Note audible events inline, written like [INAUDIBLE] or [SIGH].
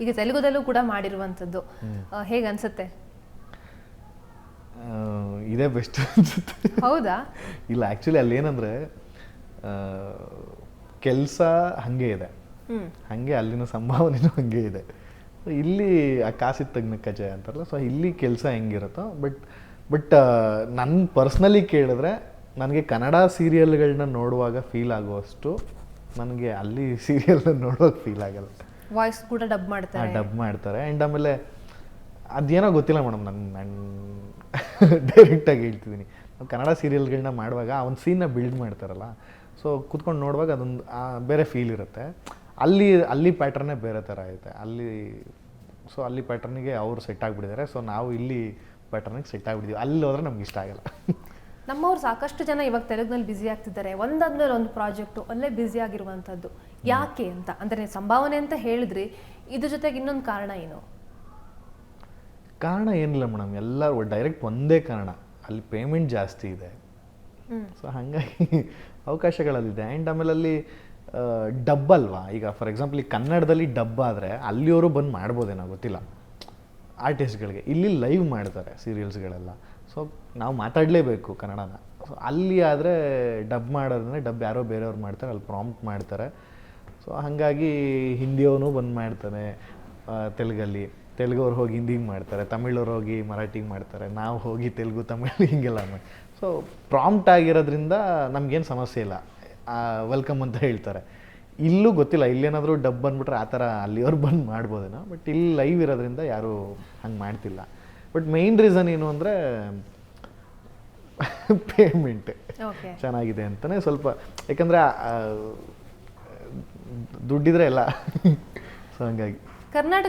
ಈಗ ತೆಲುಗುದಲ್ಲೂ ಕೂಡ ಮಾಡಿರುವಂಥದ್ದು. ಹೇಗೆ ಅನ್ಸುತ್ತೆ? ಇದೇ ಬೆಸ್ಟ್ ಅನ್ಸುತ್ತೆ. ಹೌದಾ? ಇಲ್ಲ ಆ್ಯಕ್ಚುಲಿ ಅಲ್ಲಿ ಏನಂದರೆ ಕೆಲಸ ಹಾಗೆ ಇದೆ. ಹಂಗೆ ಅಲ್ಲಿನ ಸಂಭಾವನೆನೂ ಹಾಗೆ ಇದೆ. ಇಲ್ಲಿ ಆ ಕಾಸಿದ ತಗ್ನ ಕಜೆ ಅಂತಾರಲ್ಲ ಸೊ ಇಲ್ಲಿ ಕೆಲಸ ಹೆಂಗಿರುತ್ತೋ ಬಟ್ ಬಟ್ ನನ್ನ ಪರ್ಸ್ನಲಿ ಕೇಳಿದ್ರೆ ನನಗೆ ಕನ್ನಡ ಸೀರಿಯಲ್ಗಳನ್ನ ನೋಡುವಾಗ ಫೀಲ್ ಆಗುವಷ್ಟು ನನಗೆ ಅಲ್ಲಿ ಸೀರಿಯಲ್ನ ನೋಡುವಾಗ ಫೀಲ್ ಆಗಲ್ಲ. ವಾಯ್ಸ್ ಕೂಡ ಡಬ್ ಮಾಡ್ತಾರೆ. ಡಬ್ ಮಾಡ್ತಾರೆ. ಆ್ಯಂಡ್ ಆಮೇಲೆ ಅದೇನೋ ಗೊತ್ತಿಲ್ಲ ಮೇಡಮ್ ನನ್ನ ನಾನು ಡೈರೆಕ್ಟಾಗಿ ಹೇಳ್ತಿದ್ದೀನಿ. ನಾವು ಕನ್ನಡ ಸೀರಿಯಲ್ಗಳನ್ನ ಮಾಡುವಾಗ ಒಂದು ಸೀನ್ನ ಬಿಲ್ಡ್ ಮಾಡ್ತಾರಲ್ಲ ಸೊ ಕುತ್ಕೊಂಡು ನೋಡುವಾಗ ಅದೊಂದು ಬೇರೆ ಫೀಲ್ ಇರುತ್ತೆ. ಅಲ್ಲಿ ಅಲ್ಲಿ ಪ್ಯಾಟ್ರನ್ನೇ ಬೇರೆ ಥರ ಐತೆ. ಅಲ್ಲಿ ಸೊ ಅಲ್ಲಿ ಪ್ಯಾಟ್ರನ್ಗೆ ಅವರು ಸೆಟ್ ಆಗಿಬಿಟ್ಟಿದ್ದಾರೆ. ಸೊ ನಾವು ಇಲ್ಲಿ ಪ್ಯಾಟ್ರನ್ಗೆ ಸೆಟ್ ಆಗಿಬಿಟ್ಟಿದ್ದೀವಿ ಅಲ್ಲಿ ಹೋದ್ರೆ ನಮ್ಗೆ ಇಷ್ಟ ಆಗಲ್ಲ. [LAUGHS] ನಮ್ಮವ್ರು ಸಾಕಷ್ಟು ಜನ ಇವಾಗ ತೆಲುಗಿನಲ್ಲಿ ಬ್ಯುಸಿ ಆಗ್ತಿದ್ದಾರೆ. ಒಂದಾದ್ಮೇಲೆ ಒಂದು ಪ್ರಾಜೆಕ್ಟು ಅಲ್ಲೇ ಬ್ಯುಸಿ ಆಗಿರುವಂಥದ್ದು. ಯಾಕೆ ಅಂತ? ಅಂದರೆ ಸಂಭಾವನೆ ಅಂತ ಹೇಳಿದ್ರಿ ಇದ್ರ ಜೊತೆಗೆ ಇನ್ನೊಂದು ಕಾರಣ ಏನು? ಕಾರಣ ಏನಿಲ್ಲ ಮೇಡಮ್ ಎಲ್ಲ ಡೈರೆಕ್ಟ್ ಒಂದೇ ಕಾರಣ. ಅಲ್ಲಿ ಪೇಮೆಂಟ್ ಜಾಸ್ತಿ ಇದೆ. ಸೊ ಹಾಗಾಗಿ [LAUGHS] ಅವಕಾಶಗಳಲ್ಲಿದೆ. ಆ್ಯಂಡ್ ಆಮೇಲೆ ಅಲ್ಲಿ ಡಬ್ ಅಲ್ವಾ? ಈಗ ಫಾರ್ ಎಕ್ಸಾಂಪಲ್ ಈ ಕನ್ನಡದಲ್ಲಿ ಡಬ್ ಆದರೆ ಅಲ್ಲಿಯವರು ಬಂದು ಮಾಡ್ಬೋದೇನೋ ಗೊತ್ತಿಲ್ಲ. ಆರ್ಟಿಸ್ಟ್ಗಳಿಗೆ ಇಲ್ಲಿ ಲೈವ್ ಮಾಡ್ತಾರೆ ಸೀರಿಯಲ್ಸ್ಗಳೆಲ್ಲ ಸೊ ನಾವು ಮಾತಾಡಲೇಬೇಕು ಕನ್ನಡನ. ಸೊ ಅಲ್ಲಿ ಆದರೆ ಡಬ್ ಮಾಡೋದಂದರೆ ಡಬ್ ಯಾರೋ ಬೇರೆಯವ್ರು ಮಾಡ್ತಾರೆ, ಅಲ್ಲಿ ಪ್ರಾಂಪ್ಟ್ ಮಾಡ್ತಾರೆ. ಸೊ ಹಾಗಾಗಿ ಹಿಂದಿಯವನು ಬಂದು ಮಾಡ್ತಾನೆ ತೆಲುಗಲ್ಲಿ. ತೆಲುಗವ್ರು ಹೋಗಿ ಹಿಂದಿಗೆ ಮಾಡ್ತಾರೆ, ತಮಿಳವ್ರು ಹೋಗಿ ಮರಾಠಿಗೆ ಮಾಡ್ತಾರೆ. ನಾವು ಹೋಗಿ ತೆಲುಗು, ತಮಿಳು ಹಿಂಗೆಲ್ಲ ಮಾಡಿ. ಸೊ ಪ್ರಾಂಪ್ಟ್ ಆಗಿರೋದ್ರಿಂದ ನಮಗೇನು ಸಮಸ್ಯೆ ಇಲ್ಲ. ವೆಲ್ಕಮ್ ಅಂತ ಹೇಳ್ತಾರೆ. ಇಲ್ಲೂ ಗೊತ್ತಿಲ್ಲ ಇಲ್ಲೇನಾದರೂ ಡಬ್ ಬಂದ್ಬಿಟ್ರೆ ಆ ಥರ ಅಲ್ಲಿಯವ್ರು ಬಂದು ಮಾಡ್ಬೋದೇನೋ ಬಟ್ ಇಲ್ಲಿ ಲೈವ್ ಇರೋದ್ರಿಂದ ಯಾರೂ ಹಂಗೆ ಮಾಡ್ತಿಲ್ಲ. ಬಟ್ ಮೇಯ್ನ್ ರೀಸನ್ ಏನು ಅಂದರೆ ಪೇಮೆಂಟ್ ಚೆನ್ನಾಗಿದೆ ಅಂತಲೇ ಸ್ವಲ್ಪ ಯಾಕಂದರೆ ದುಡ್ಡಿದ್ರೆ ಎಲ್ಲ. ಸೊ ಹಂಗಾಗಿ. ಕರ್ನಾಟಕ